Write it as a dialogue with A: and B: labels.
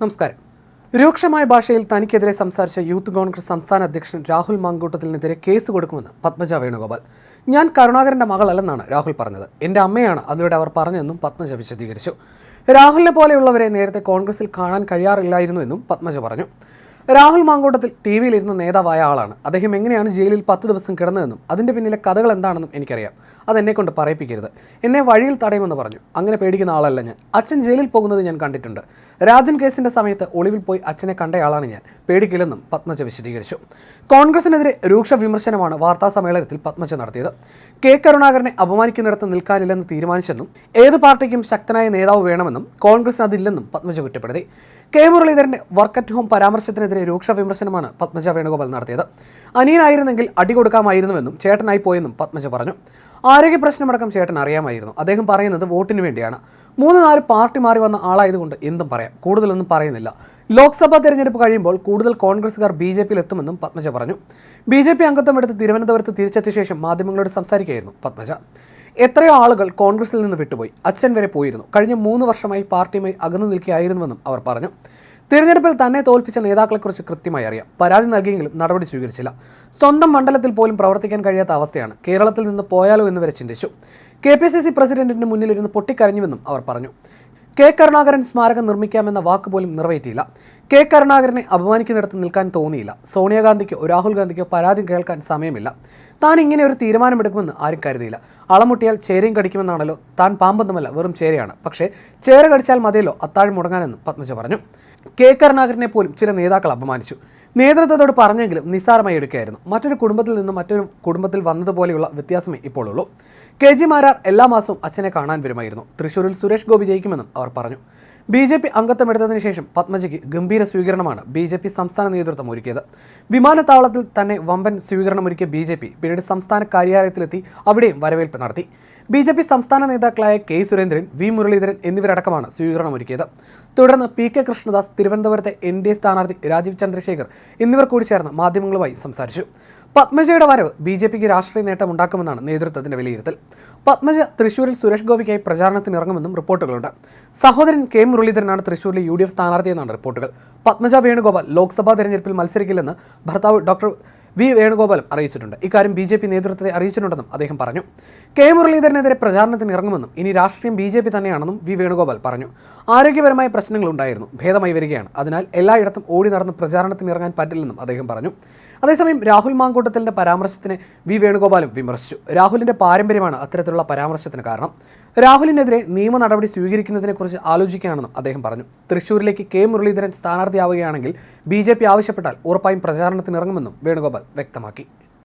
A: നമസ്കാരം. രൂക്ഷമായ ഭാഷയിൽ തനിക്കെതിരെ സംസാരിച്ച യൂത്ത് കോൺഗ്രസ് സംസ്ഥാന അധ്യക്ഷൻ രാഹുൽ മാങ്കൂട്ടത്തിനെതിരെ കേസ് കൊടുക്കുമെന്ന് പത്മജ വേണുഗോപാൽ. ഞാൻ കരുണാകരന്റെ മകളല്ലെന്നാണ് രാഹുൽ പറഞ്ഞത്. എന്റെ അമ്മയാണ് അതിലൂടെ അവർ പറഞ്ഞതെന്നും പത്മജ വിശദീകരിച്ചു. രാഹുലിനെ പോലെയുള്ളവരെ നേരത്തെ കോൺഗ്രസിൽ കാണാൻ കഴിയാറില്ലായിരുന്നു എന്നും പത്മജ പറഞ്ഞു. രാഹുൽ മാങ്കോട്ടത്തിൽ ടി വിയിലിരുന്ന നേതാവായ ആളാണ്. അദ്ദേഹം എങ്ങനെയാണ് ജയിലിൽ പത്ത് ദിവസം കിടന്നതെന്നും അതിന്റെ പിന്നിലെ കഥകൾ എന്താണെന്നും എനിക്കറിയാം. അതെന്നെ കൊണ്ട് പറയിപ്പിക്കരുത്. എന്നെ വഴിയിൽ തടയുമെന്ന് പറഞ്ഞു. അങ്ങനെ പേടിക്കുന്ന ആളല്ല ഞാൻ. അച്ഛൻ ജയിലിൽ പോകുന്നത് ഞാൻ കണ്ടിട്ടുണ്ട്. രാജൻ കേസിന്റെ സമയത്ത് ഒളിവിൽ പോയി അച്ഛനെ കണ്ടയാളാണ് ഞാൻ. പേടിക്കില്ലെന്നും പത്മജ വിശദീകരിച്ചു. കോൺഗ്രസിനെതിരെ രൂക്ഷ വിമർശനമാണ് വാർത്താ സമ്മേളനത്തിൽ പത്മജ നടത്തിയത്. കെ കരുണാകരനെ അപമാനിക്കുന്നിടത്ത് നിൽക്കാനില്ലെന്ന് തീരുമാനിച്ചെന്നും ഏത് പാർട്ടിക്കും ശക്തനായ നേതാവ് വേണമെന്നും കോൺഗ്രസിന് അതില്ലെന്നും പത്മജ കുറ്റപ്പെടുത്തി. കെ മുരളീധരന്റെ വർക്ക് അറ്റ് ഹോം പരാമർശത്തിനെതിരെ രൂക്ഷ വിമർശനമാണ് പത്മജ വേണുഗോപാൽ നടത്തിയത്. അനിയനായിരുന്നെങ്കിൽ അടി കൊടുക്കാമായിരുന്നുവെന്നും ചേട്ടനായി പോയെന്നും പത്മജ പറഞ്ഞു. ആരോഗ്യ പ്രശ്നമടക്കം ചേട്ടൻ അറിയാമായിരുന്നു. അദ്ദേഹം പറയുന്നത് വോട്ടിന് വേണ്ടിയാണ്. മൂന്ന് നാല് പാർട്ടി മാറി വന്ന ആളായതുകൊണ്ട് എന്തും പറയാം. കൂടുതലൊന്നും പറയുന്നില്ല. ലോക്സഭാ തെരഞ്ഞെടുപ്പ് കഴിയുമ്പോൾ കൂടുതൽ കോൺഗ്രസുകാർ ബി ജെ പിയിൽ എത്തുമെന്നും പത്മജ പറഞ്ഞു. ബി ജെ പി അംഗത്വം എടുത്ത് തിരുവനന്തപുരത്ത് തിരിച്ചെത്തിയ ശേഷം മാധ്യമങ്ങളോട് സംസാരിക്കുകയായിരുന്നു പത്മജ. എത്രയോ ആളുകൾ കോൺഗ്രസിൽ നിന്ന് വിട്ടുപോയി. അച്ഛൻ വരെ പോയിരുന്നു. കഴിഞ്ഞ മൂന്ന് വർഷമായി പാർട്ടിയുമായി അകന്നു നിൽക്കുകയായിരുന്നുവെന്നും അവർ പറഞ്ഞു. തിരഞ്ഞെടുപ്പിൽ തന്നെ തോൽപ്പിച്ച നേതാക്കളെക്കുറിച്ച് കൃത്യമായി അറിയാം. പരാതി നൽകിയെങ്കിലും നടപടി സ്വീകരിച്ചില്ല. സ്വന്തം മണ്ഡലത്തിൽ പോലും പ്രവർത്തിക്കാൻ കഴിയാത്ത അവസ്ഥയാണ് കേരളത്തിൽ നിന്ന് പോയാലോ എന്ന് വരെ ചിന്തിച്ചു. കെ പി സി സി പ്രസിഡന്റിന്റെ മുന്നിലിരുന്ന് പൊട്ടിക്കരഞ്ഞുവെന്നും അവർ പറഞ്ഞു. കെ കരുണാകരൻ സ്മാരകം നിർമ്മിക്കാമെന്ന വാക്ക് പോലും നിറവേറ്റിയില്ല. കെ. കരുണാകരനെ അപമാനിക്കുന്നിടത്ത് നിൽക്കാൻ തോന്നിയില്ല. സോണിയാഗാന്ധിക്കോ രാഹുൽ ഗാന്ധിക്കോ പരാതി കേൾക്കാൻ സമയമില്ല. താൻ ഇങ്ങനെ ഒരു തീരുമാനമെടുക്കുമെന്ന് ആരും കരുതിയില്ല. അളമുട്ടിയാൽ ചേരയും കടിക്കുമെന്നാണല്ലോ താൻ പാമ്പൊന്നുമല്ല വെറും ചേരയാണ്. പക്ഷേ ചേര കടിച്ചാൽ മതിയല്ലോ അത്താഴം മുടങ്ങാനെന്നും പത്മജ പറഞ്ഞു. കെ. കരുണാകരനെ പോലും ചില നേതാക്കൾ അപമാനിച്ചു. നേതൃത്വത്തോട് പറഞ്ഞെങ്കിലും നിസ്സാരമായി എടുക്കുകയായിരുന്നു. മറ്റൊരു കുടുംബത്തിൽ നിന്ന് മറ്റൊരു കുടുംബത്തിൽ വന്നതുപോലെയുള്ള വ്യത്യാസമേ ഇപ്പോൾ ഉള്ളൂ കെ. ജി. മാരാർ എല്ലാ മാസവും അച്ഛനെ കാണാൻ വരുമായിരുന്നു. തൃശ്ശൂരിൽ സുരേഷ് ഗോപി ജയിക്കുമെന്നും അവർ പറഞ്ഞു. ബി. ജെ. പി അംഗത്വം എടുത്തതിന് ശേഷം പത്മജിക്ക് ഗംഭീര സ്വീകരണമാണ് ബി ജെ പി സംസ്ഥാന നേതൃത്വം ഒരുക്കിയത്. വിമാനത്താവളത്തിൽ തന്നെ വമ്പൻ സ്വീകരണമൊരുക്കിയ ബി ജെ പി പിന്നീട് സംസ്ഥാന കാര്യാലയത്തിലെത്തി അവിടെയും വരവേൽപ്പ് നടത്തി. ബി ജെ പി സംസ്ഥാന നേതാക്കളായ കെ സുരേന്ദ്രൻ വി മുരളീധരൻ എന്നിവരടക്കമാണ് സ്വീകരണമൊരുക്കിയത്. തുടർന്ന് പി കെ കൃഷ്ണദാസ് തിരുവനന്തപുരത്തെ എൻ ഡി എ സ്ഥാനാർത്ഥി രാജീവ് ചന്ദ്രശേഖർ എന്നിവർ കൂടി ചേർന്ന് മാധ്യമങ്ങളുമായി സംസാരിച്ചു. പത്മജയുടെ വരവ് ബി ജെ പിക്ക് രാഷ്ട്രീയ നേട്ടം ഉണ്ടാക്കുമെന്നാണ് നേതൃത്വത്തിന്റെ വിലയിരുത്തൽ. പത്മജ തൃശൂരിൽ സുരേഷ് ഗോപിക്കായി പ്രചാരണത്തിന് ഇറങ്ങുമെന്നും റിപ്പോർട്ടുകളുണ്ട്. സഹോദരൻ കെ മുരളീധരനാണ് തൃശൂരിലെ യു ഡി എഫ് സ്ഥാനാർത്ഥിയെന്നാണ് റിപ്പോർട്ടുകൾ. പത്മജ വേണുഗോപാൽ ലോക്സഭാ തെരഞ്ഞെടുപ്പിൽ മത്സരിക്കില്ലെന്ന് ഭർത്താവ് ഡോക്ടർ വി വേണുഗോപാലും അറിയിച്ചിട്ടുണ്ട്. ഇക്കാര്യം ബി ജെ പി നേതൃത്വത്തെ അറിയിച്ചിട്ടുണ്ടെന്നും അദ്ദേഹം പറഞ്ഞു. കെ മുരളീധരനെതിരെ പ്രചാരണത്തിന് ഇറങ്ങുമെന്നും ഇനി രാഷ്ട്രീയം ബി ജെ പി തന്നെയാണെന്നും വി വേണുഗോപാൽ പറഞ്ഞു. ആരോഗ്യപരമായ പ്രശ്നങ്ങൾ ഉണ്ടായിരുന്നു. ഭേദമായി വരികയാണ്. അതിനാൽ എല്ലായിടത്തും ഓടി നടന്ന് പ്രചാരണത്തിന് ഇറങ്ങാൻ പറ്റില്ലെന്നും അദ്ദേഹം പറഞ്ഞു. അതേസമയം രാഹുൽ മാങ്കൂട്ടത്തിലിന്റെ പരാമർശത്തിന് വി വേണുഗോപാലും വിമർശിച്ചു. രാഹുലിന്റെ പാരമ്പര്യമാണ് അത്തരത്തിലുള്ള പരാമർശത്തിന് കാരണം. രാഹുലിനെതിരെ നിയമ നടപടി സ്വീകരിക്കുന്നതിനെക്കുറിച്ച് ആലോചിക്കുകയാണെന്നും അദ്ദേഹം പറഞ്ഞു. തൃശൂരിലേക്ക് കെ മുരളീധരൻ സ്ഥാനാർത്ഥിയാവുകയാണെങ്കിൽ ബി ജെ പി ആവശ്യപ്പെട്ടാൽ ഉറപ്പായും പ്രചാരണത്തിനിറങ്ങുമെന്നും വേണുഗോപാൽ വ്യക്തമാക്കി.